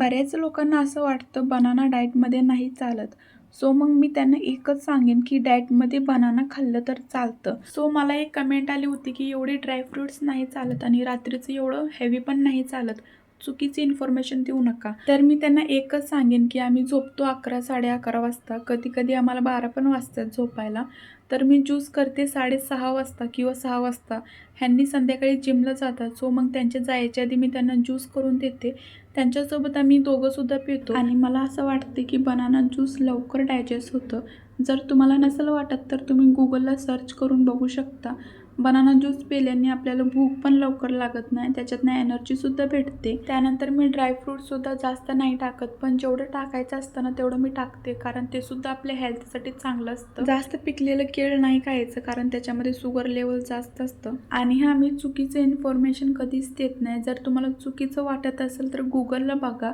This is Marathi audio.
बऱ्याच लोकांना असं वाटतं बनाना डाएटमध्ये नाही चालत. सो मग मी त्यांना एकच सांगेन की डाएटमध्ये बनाना खाल्लं तर चालतं. सो मला एक कमेंट आली होती की एवढे ड्रायफ्रुट्स नाही चालत आणि रात्रीचं एवढं हेवी पण नाही चालत. चुकीची इन्फॉर्मेशन देऊ नका. तर मी त्यांना एकच सांगेन की आम्ही झोपतो अकरा साडे अकरा वाजता. कधी कधी आम्हाला बारा पण वाजतात झोपायला. तर मी ज्यूस करते साडेसहा वाजता किंवा सहा वाजता. ह्यांनी संध्याकाळी जिमला जातात. सो मग त्यांच्या जायच्या आधी मी त्यांना ज्यूस करून देते. त्यांच्यासोबत आम्ही दोघंसुद्धा पितो. आणि मला असं वाटते की बनाना ज्यूस लवकर डायजेस्ट होतं. जर तुम्हाला नसेल वाटत तर तुम्ही गुगलला सर्च करून बघू शकता. बनाना ज्यूस पिल्याने आपल्याला भूक पण लवकर लागत नाही त्याच्यातनं एनर्जीसुद्धा भेटते. त्यानंतर मी ड्रायफ्रूटसुद्धा जास्त नाही टाकत पण जेवढं टाकायचं असतं ना तेवढं मी टाकते कारण ते सुद्धा आपल्या हेल्थसाठी चांगलं असतं. जास्त पिकलेलं केळ नाही खायचं कारण त्याच्यामध्ये शुगर लेवल जास्त असतं. आणि हा मी चुकीचं इन्फॉर्मेशन कधीच देत नाही. जर तुम्हाला चुकीचं वाटत असेल तर गुगलला बघा.